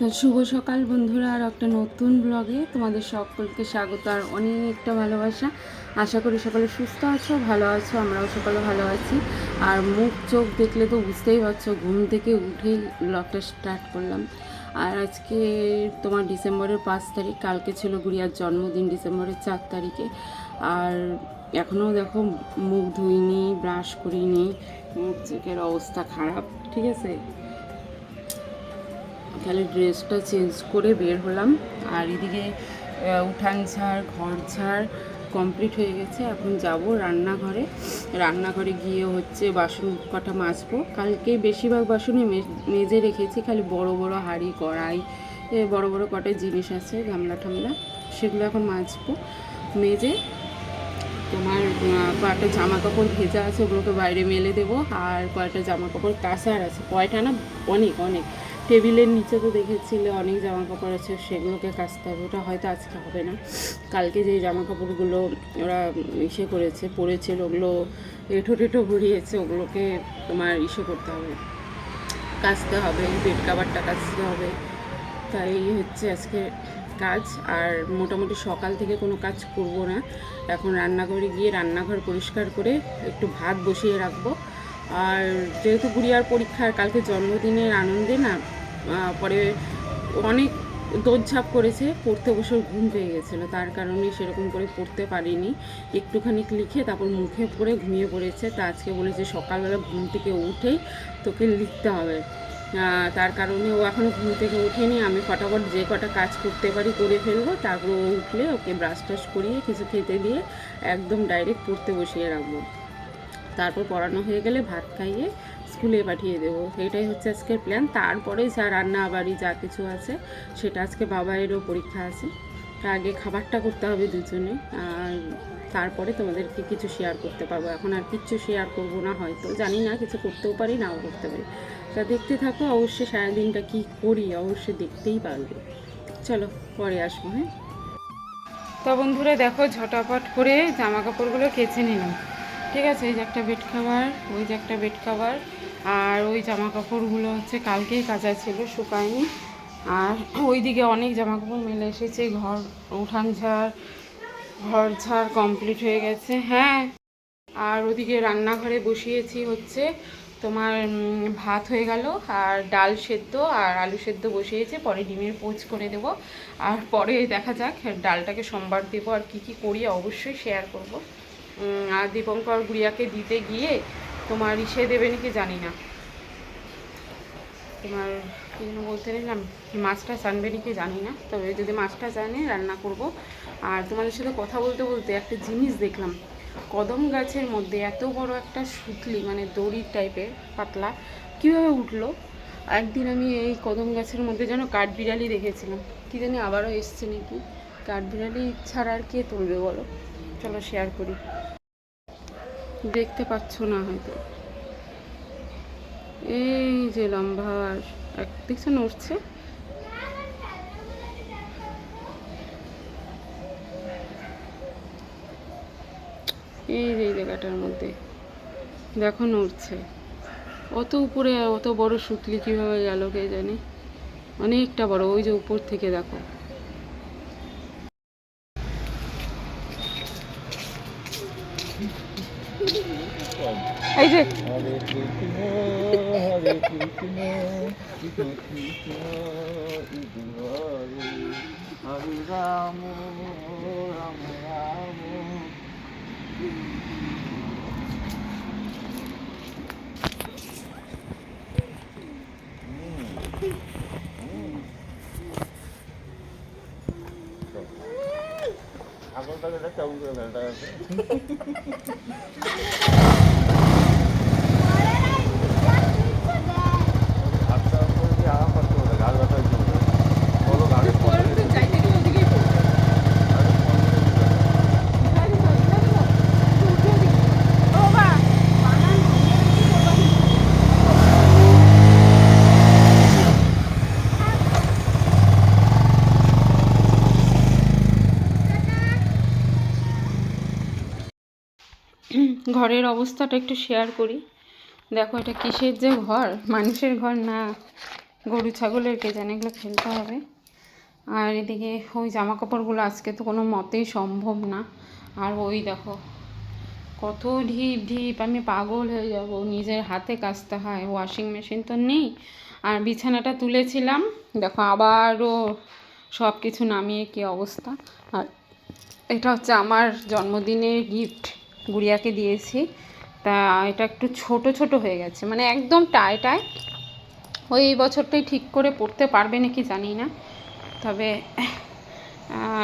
তো শুভ সকাল বন্ধুরা, আর একটা নতুন ব্লগে তোমাদের সকলকে স্বাগত, আর অনেকটা ভালোবাসা। আশা করি সকলে সুস্থ আছো, ভালো আছো, আমরাও সকালে ভালো আছি। আর মুখ চোখ দেখলে তো বুঝতেই পারছ, ঘুম থেকে উঠেই ব্লগটা স্টার্ট করলাম। আর আজকে তোমার ডিসেম্বরের পাঁচ তারিখ, কালকে ছিল গুড়িয়ার জন্মদিন ডিসেম্বরের চার তারিখে। আর এখনও দেখো মুখ ধুইনি ব্রাশ করিনি, মুখ চোখের অবস্থা খারাপ, ঠিক আছে? তাহলে ড্রেসটা চেঞ্জ করে বের হলাম। আর এদিকে উঠান ঝাড়, ঘর ঝাড় কমপ্লিট হয়ে গেছে। এখন যাব রান্নাঘরে। রান্নাঘরে গিয়ে হচ্ছে বাসন কটা মাজবো। কালকে বেশিরভাগ বাসনই মেজে রেখেছি। খালি বড় বড় হাঁড়ি, কড়াই বড় বড় কটা জিনিস আছে, গামলা ঠামলা সেগুলো এখন মাজবো। মেজে তোমার কয়েকটা জামা কাপড় ভেজা আছে, ওগুলোকে বাইরে মেলে দেবো। আর কয়েকটা জামা কাপড় কাঁচার আছে। কয়টা না? অনেক অনেক। টেবিলের নিচে তো দেখেছিলে অনেক জামা কাপড় আছে, সেগুলোকে কাচতে হবে, ওটা হয়তো আজকে হবে না। কালকে যে জামা কাপড়গুলো ওরা ইসে করেছে পরেছিল ওগুলো এঁঠো টেঠো ঘুরিয়েছে ওগুলোকে তোমার ইসে করতে হবে। কাচতে হবে, বেড কাভারটা কাচতে হবে। তাই হচ্ছে আজকে কাজ, আর মোটামুটি সকাল থেকে কোনো কাজ করব না। এখন রান্নাঘরে গিয়ে রান্নাঘর পরিষ্কার করে একটু ভাত বসিয়ে রাখব। আর যেহেতু গুড়িয়ার পরীক্ষার কালকে জন্মদিনের আনন্দে না পরে অনেক দৌড়ঝাঁপ করেছে, পড়তে বসে ঘুম পেয়ে গেছিল। তার কারণে সেরকম করে পড়তে পারিনি। একটুখানি লিখে তারপর মুখে পড়ে ঘুমিয়ে পড়েছে। তা আজকে বলেছে সকালবেলা ঘুম থেকে উঠেই তোকে লিখতে হবে। তার কারণে ও এখনও ঘুম থেকে উঠেনি আমি ফটাফট যে কটা কাজ করতে পারি করে ফেলব। তারপর ও উঠলে ওকে ব্রাশ টাশ করিয়ে কিছু খেতে দিয়ে একদম ডাইরেক্ট পড়তে বসিয়ে রাখব। তারপর পড়ানো হয়ে গেলে ভাত খাইয়ে স্কুলে পাঠিয়ে দেবো। এটাই হচ্ছে আজকের প্ল্যান তারপরে যা রান্না বাড়ি যা কিছু আছে, সেটা আজকে বাবাইয়েরও পরীক্ষা আছে। আগে খাবারটা করতে হবে দুজনে। আর তারপরে তোমাদেরকে কিছু শেয়ার করতে পারব। এখন আর কিচ্ছু শেয়ার করব না হয়তো। জানি না, কিছু করতেও পারি, নাও করতে পারি। তা দেখতে থাকো, অবশ্যই সারাদিনটা কী করি, অবশ্যই দেখতেই পারবে। চলো, পরে আসব হ্যাঁ? তা বন্ধুরা দেখো, ঝটাপট করে জামা কাপড়গুলো কেচে নিলাম। ঠিক আছে, এই যে একটা বেড খাবার ওই যে একটা বেড খাবার আর ওই জামা কাপড়গুলো হচ্ছে কালকেই কাচা ছিল, শুকায়নি। আর ওইদিকে অনেক জামা কাপড় মেলে এসেছে, ঘর উঠান ঝাড়, ঘর ঝাড় কমপ্লিট হয়ে গেছে হ্যাঁ। আর ওদিকে রান্নাঘরে বসিয়েছি হচ্ছে তোমার ভাত হয়ে গেল আর ডাল সেদ্ধ আর আলু সেদ্ধ বসিয়েছে, পরে ডিমের পোচ করে দেব। আর পরে দেখা যাক ডালটাকে সোমবার দেবো আর কি কি করি, অবশ্যই শেয়ার করব। আর দীপঙ্কর গুড়িয়াকে দিতে গিয়ে তোমার ইসে দেবে নাকি জানি না। তোমার কী যেন বলতে নিলাম মাছটা জানবে নাকি জানি না। তবে যদি মাছটা জানে রান্না করব। আর তোমাদের সাথে কথা বলতে বলতে একটা জিনিস দেখলাম। কদম গাছের মধ্যে এত বড় একটা সুতলি মানে দড়ির টাইপের পাতলা, কীভাবে উঠল? একদিন আমি এই কদম গাছের মধ্যে যেন কাঠবিড়ালি দেখেছিলাম। কী জানি আবারও এসছে নাকি? কাঠবিড়ালি ছাড়া আর কে তুলবে বলো? চলো শেয়ার করি। দেখতে পাচ্ছ না হয়তো। এই যে লম্বা এক দেখছ নড়ছে। এই যে এই জায়গাটার মধ্যে। দেখো নড়ছে। অত উপরে, অত বড় সুতলি কীভাবে গেল কে জানি? অনেকটা বড়, ওই যে উপর থেকে দেখো। রাম আগরটাকে একটা চাউল করে ফেলটা আছে হাতটা উপরে দিয়ে আরাম করতে হবে গাছ ব্যথার জন্য বলো গাড়ি ঘরের অবস্থাটা একটু শেয়ার করি। দেখো, এটা কিসের যে ঘর? মানুষের ঘর না? গরু, ছাগলের কে জানে? এগুলো ফেলতে হবে। আর এদিকে ওই জামা কাপড়গুলো আজকে তো কোনো মতেই সম্ভব না। আর ওই দেখো, কত ঢিপ ঢিপ, আমি পাগল হয়ে যাব। নিজের হাতে কাচতে হয় ওয়াশিং মেশিন তো নেই। আর বিছানাটা তুলেছিলাম, দেখো, আবারও সব কিছু নামিয়ে কী অবস্থা। আর এটা হচ্ছে আমার জন্মদিনের গিফট গুড়িয়াকে দিয়েছি। তা এটা একটু ছোট ছোট হয়ে গেছে। মানে একদম টায় টায়। ওই এই বছরটাই ঠিক করে পড়তে পারবে নাকি জানি না। তবে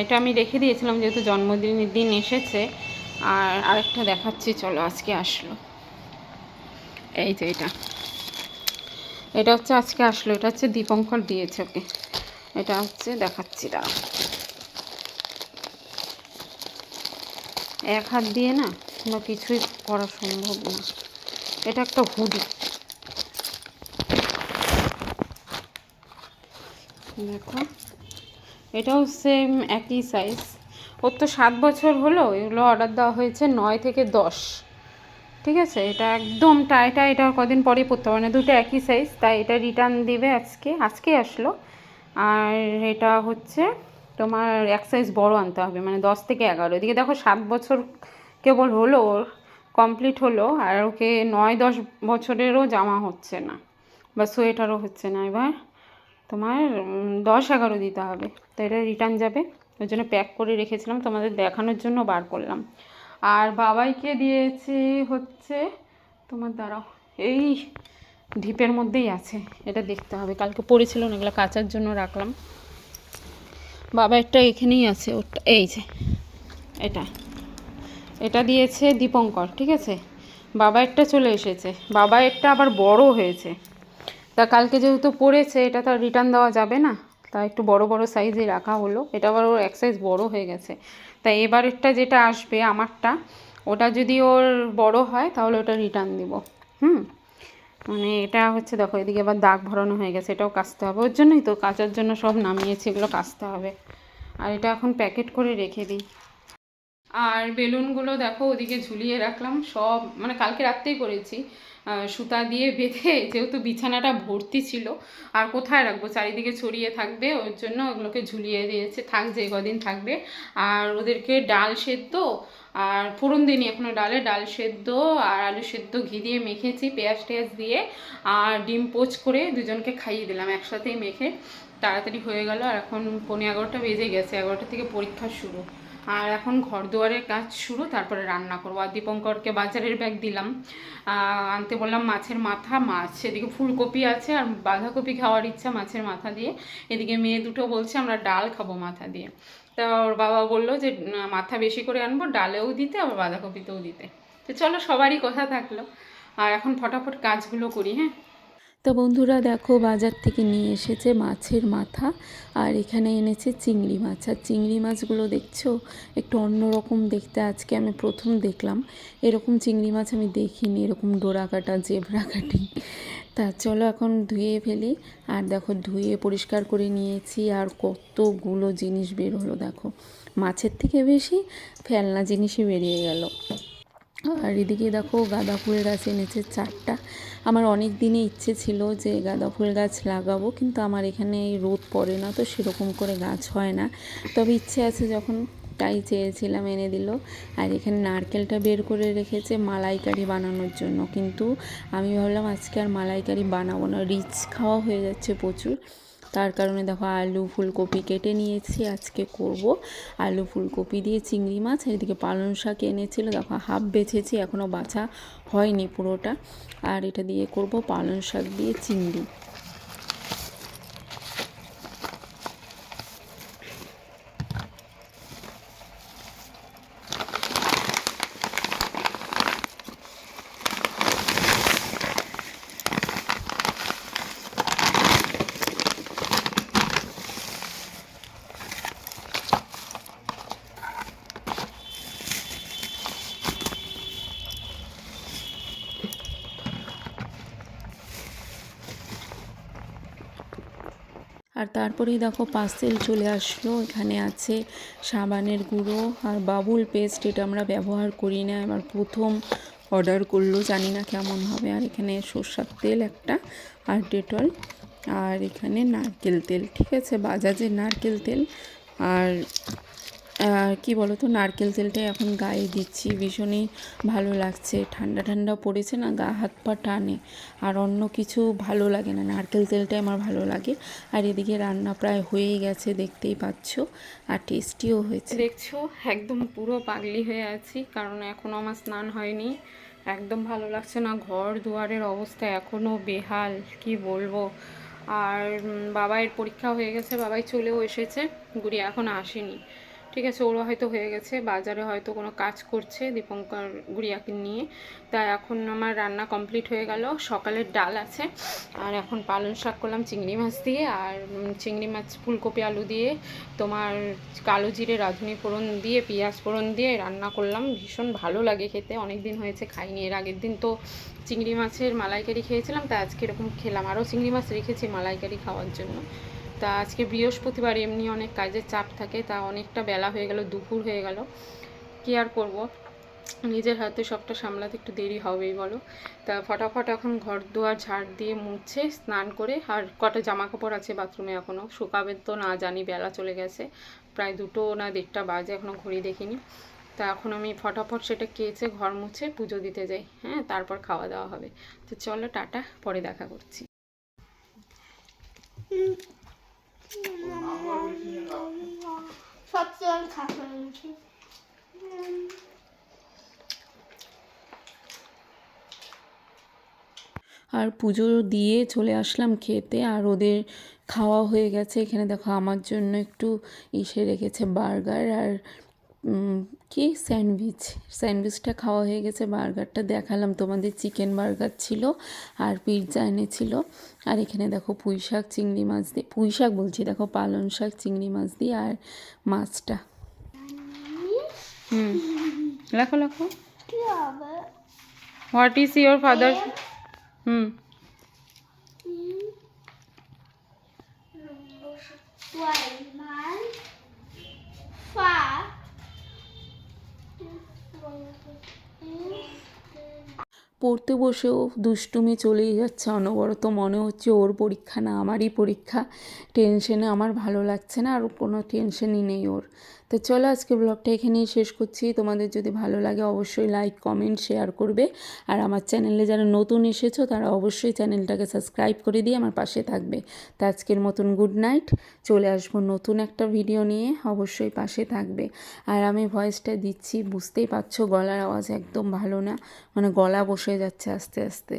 এটা আমি রেখে দিয়েছিলাম যেহেতু জন্মদিনের দিন এসেছে। আর আরেকটা দেখাচ্ছি, চলো আজকে আসলো। এই যে এটা। এটা হচ্ছে আজকে আসলো। এটা হচ্ছে দীপঙ্কর দিয়েছে ওকে। এটা হচ্ছে দেখাচ্ছি, দাঁড়াও। এক হাত দিয়ে না কোনো কিছুই করা সম্ভব না। এটা একটা হুডি। দেখো, এটাও সেম একই সাইজ ওর তো সাত বছর হলো, এগুলো অর্ডার দেওয়া হয়েছে নয় থেকে দশ। ঠিক আছে? এটা একদম টাইটা এটা কদিন পরেই পড়তে পারে না দুটো একই সাইজ তাই এটা রিটার্ন দিবে আজকে। আজকে আসলো। আর এটা হচ্ছে তোমার এক সাইজ বড় আনতে হবে মানে দশ থেকে এগারো। এদিকে দেখো সাত বছর কেবল হলো ওর কমপ্লিট হলো, আর ওকে নয় দশ বছরেরও জামা হচ্ছে না, বা সোয়েটারও হচ্ছে না। এবার তোমার দশ এগারো দিতে হবে। তো এটা রিটার্ন যাবে। ওই জন্য প্যাক করে রেখেছিলাম, তোমাদের দেখানোর জন্য বার করলাম। আর বাবাইকে দিয়েছি হচ্ছে, তোমার দ্বারাও এই ঢিপের মধ্যেই আছে। এটা দেখতে হবে। কালকে পড়েছিল না, এগুলো কাচার জন্য রাখলাম। বাবাইরটা এখানেই আছে এই যে, এটা। এটা দিয়েছে দীপঙ্কর, ঠিক আছে? বাবাইরটা চলে এসেছে। বাবাইরটা আবার বড় হয়েছে। তা কালকে যেহেতু পড়েছে, এটা তো রিটার্ন দেওয়া যাবে না। তা একটু বড় বড় সাইজে রাখা হলো। এটা আবার ওর এক সাইজ বড় হয়ে গেছে। তাই এবারেরটা যেটা আসবে আমারটা, ওটা যদি ওর বড় হয়, তাহলে ওটা রিটার্ন দিব। হুম? মানে এটা হচ্ছে দেখো, এদিকে আবার দাগ ভরানো হয়ে গেছে, এটাও কাচতে হবে। ওর জন্যই তো কাচার জন্য সব নামিয়েছি, এগুলো কাচতে হবে। আর এটা এখন প্যাকেট করে রেখে দিই। আর বেলুনগুলো দেখো, ওদিকে ঝুলিয়ে রাখলাম, সব মানে কালকে রাত্রেই করেছি। সুতা দিয়ে বেঁধে, যেহেতু বিছানাটা ভর্তি ছিল, আর কোথায় রাখব? চারিদিকে ছড়িয়ে থাকবে, ওর জন্য ওগুলোকে ঝুলিয়ে দিয়েছে থাক যে কদিন থাকবে। আর ওদেরকে ডাল সেদ্ধ, আর ফোড়ন দিইনি এখনও ডালে, ডাল সেদ্ধ আর আলু সেদ্ধ ঘি দিয়ে মেখেছি, পেঁয়াজ টেয়াজ দিয়ে, আর ডিম পোচ করে দুজনকে খাইয়ে দিলাম, একসাথেই মেখে। তাড়াতাড়ি হয়ে গেল, আর এখন পনেরো এগারোটা বেজে গেছে, এগারোটা থেকে পরীক্ষা শুরু। আর এখন ঘর দুয়ারের কাজ শুরু, তারপরে রান্না করব। আর দীপঙ্করকে বাজারের ব্যাগ দিলাম। আনতে বললাম মাছের মাথা, মাছ, এদিকে ফুলকপি আছে আর বাঁধাকপি খাওয়ার ইচ্ছা মাছের মাথা দিয়ে। এদিকে মেয়ে দুটো বলছে, আমরা ডাল খাব মাথা দিয়ে। তা ওর বাবা বলল যে মাথা বেশি করে আনব, ডালেও দিতে, আবার বাঁধাকপিতেও দিতে। তো চলো, সবারই কথা থাকল। আর এখন ফটাফট কাজগুলো করি হ্যাঁ? তো বন্ধুরা দেখো বাজার থেকে নিয়ে এসেছে মাছের মাথা আর এখানে এনেছে চিংড়ি মাছ। আর চিংড়ি মাছগুলো দেখছ? একটু অন্যরকম দেখতে আজকে আমি প্রথম দেখলাম। এরকম চিংড়ি মাছ আমি দেখিনি, এরকম ডোরা কাটা, জেবরা কাটি। তা চলো এখন ধুয়ে ফেলি। আর দেখো ধুয়ে পরিষ্কার করে নিয়েছি আর কতগুলো জিনিস বের হলো দেখো। মাছের থেকে বেশি ফেলনা জিনিসই বেরিয়ে গেল। আর এদিকে দেখো গাঁদা ফুলের গাছ এনেছে চারটা। আমার অনেক দিনে ইচ্ছে ছিল যে গাঁদা ফুল গাছ লাগাবো, কিন্তু আমার এখানে এই রোদ পড়ে না, তো সেরকম করে গাছ হয় না। তবে ইচ্ছে আছে যখন তাই চেয়েছিলাম এনে দিল। আর এখানে নারকেলটা বের করে রেখেছে মালাইকারি বানানোর জন্য। কিন্তু আমি ভাবলাম আজকে আর মালাইকারি বানাবো না, রিচ খাওয়া হয়ে যাচ্ছে প্রচুর। তার কারণে দেখো আলু ফুলকপি কেটে নিয়েছি, আজকে করব আলু ফুলকপি দিয়ে চিংড়ি মাছ এদিকে পালং শাক এনেছিল, দেখো হাফ বেছেছি এখনও বাছা হয়নি পুরোটা, আর এটা দিয়ে করব পালং শাক দিয়ে চিংড়ি। আর তারপরেই দেখো পার্সেল চলে আসলো, এখানে আছে সাবানের গুঁড়ো আর বাবুল পেস্ট এটা আমরা ব্যবহার করি না, এবার প্রথম অর্ডার করল, জানি না কেমন হবে। আর এখানে সর্ষার তেল একটা আর ডেটল আর এখানে নারকেল তেল, ঠিক আছে? বাজাজের নারকেল তেল আর কি বলো তো নারকেল তেলটাই এখন গায়ে দিচ্ছি, ভীষণই ভালো লাগছে। ঠান্ডা ঠান্ডা পড়েছে না, গা হাত পা টানে, আর অন্য কিছু ভালো লাগে না। নারকেল তেলটাই আমার ভালো লাগে। আর এদিকে রান্না প্রায় হয়েই গেছে, দেখতেই পাচ্ছ, আর টেস্টিও হয়েছে। দেখছ, একদম পুরো পাগলি হয়ে আছি, কারণ এখনও আমার স্নান হয়নি। একদম ভালো লাগছে না, ঘর দুয়ারের অবস্থা এখনও বেহাল, কি বলব। আর বাবাইয়ের পরীক্ষা হয়ে গেছে, বাবাই চলেও এসেছে গুড়ি এখন আসেনি। ঠিক আছে, ওরা হয়তো হয়ে গেছে, বাজারে হয়তো কোনো কাজ করছে দীপঙ্কর গুড়িয়াকে নিয়ে। তা এখন আমার রান্না কমপ্লিট হয়ে গেল, সকালের ডাল আছে। আর এখন পালং শাক করলাম চিংড়ি মাছ দিয়ে, আর চিংড়ি মাছ, ফুলকপি, আলু দিয়ে, তোমার কালো জিরে, রাঁধুনি ফোড়ন দিয়ে, পেঁয়াজ ফোড়ন দিয়ে রান্না করলাম। ভীষণ ভালো লাগে খেতে অনেক দিন হয়েছে খাইনি, এর আগের দিন তো চিংড়ি মাছের মালাইকারি খেয়েছিলাম, তা আজকে এরকম খেলাম। আরও চিংড়ি মাছ রেখেছি মালাইকারি খাওয়ার জন্য। তা আজকে বৃহস্পতিবার এমনি অনেক কাজের চাপ থাকে, তা অনেকটা বেলা হয়ে গেল, দুপুর হয়ে গেল। কি আর করব? নিজের হাতে সবটা সামলাতে একটু দেরি হবেই, বলো। তা ফটাফট এখন ঘর দুয়ার ঝাড় দিয়ে মুছে, স্নান করে, আর কটা জামা কাপড় আছে বাথরুমে এখনও শুকাবে তো না জানি, বেলা চলে গেছে। প্রায় দুটো না দেড়টা বাজে এখনও ঘড়ি দেখিনি। তা এখন আমি ফটাফট সেটা কেচে ঘর মুছে পুজো দিতে যাই হ্যাঁ তারপর খাওয়া দাওয়া হবে। তো চলো, টাটা, পরে দেখা করছি। আর পুজো দিয়ে চলে আসলাম খেতে, আর ওদের খাওয়া হয়ে গেছে। এখানে দেখো আমার জন্য একটু ইসে রেখেছে বার্গার, আর কি স্যান্ডউইচ? স্যান্ডউইচটা খাওয়া হয়ে গেছে, বার্গারটা দেখালাম। তোমাদের চিকেন বার্গার ছিল আর পিৎজা এনেছিল। আর এখানে দেখো পুঁই শাক, চিংড়ি মাছ দিয়ে, পুঁই শাক বলছি, দেখো পালং শাক, চিংড়ি মাছ দিয়ে আর মাছটা। হুম কি হবে হোয়াট ইজ ইয়োর ফাদার হুম। 嗯。পড়তে বসেও দুষ্টুমি চলেই যাচ্ছে অনবরত। মনে হচ্ছে ওর পরীক্ষা না, আমারই পরীক্ষা। টেনশনে আমার ভালো লাগছে না, আর কোনো টেনশনই নেই ওর। তো চলো আজকে ব্লগটা এখানেই শেষ করছি। তোমাদের যদি ভালো লাগে অবশ্যই লাইক কমেন্ট শেয়ার করবে। আর আমার চ্যানেলে যারা নতুন এসেছ, তারা অবশ্যই চ্যানেলটাকে সাবস্ক্রাইব করে দিয়ে আমার পাশে থাকবে। তো আজকের মতন গুড নাইট চলে আসব নতুন একটা ভিডিও নিয়ে, অবশ্যই পাশে থাকবে। আর আমি ভয়েসটা দিচ্ছি, বুঝতেই পারছ গলার আওয়াজ একদম ভালো না। মানে গলা বসে যাচ্ছে আস্তে আস্তে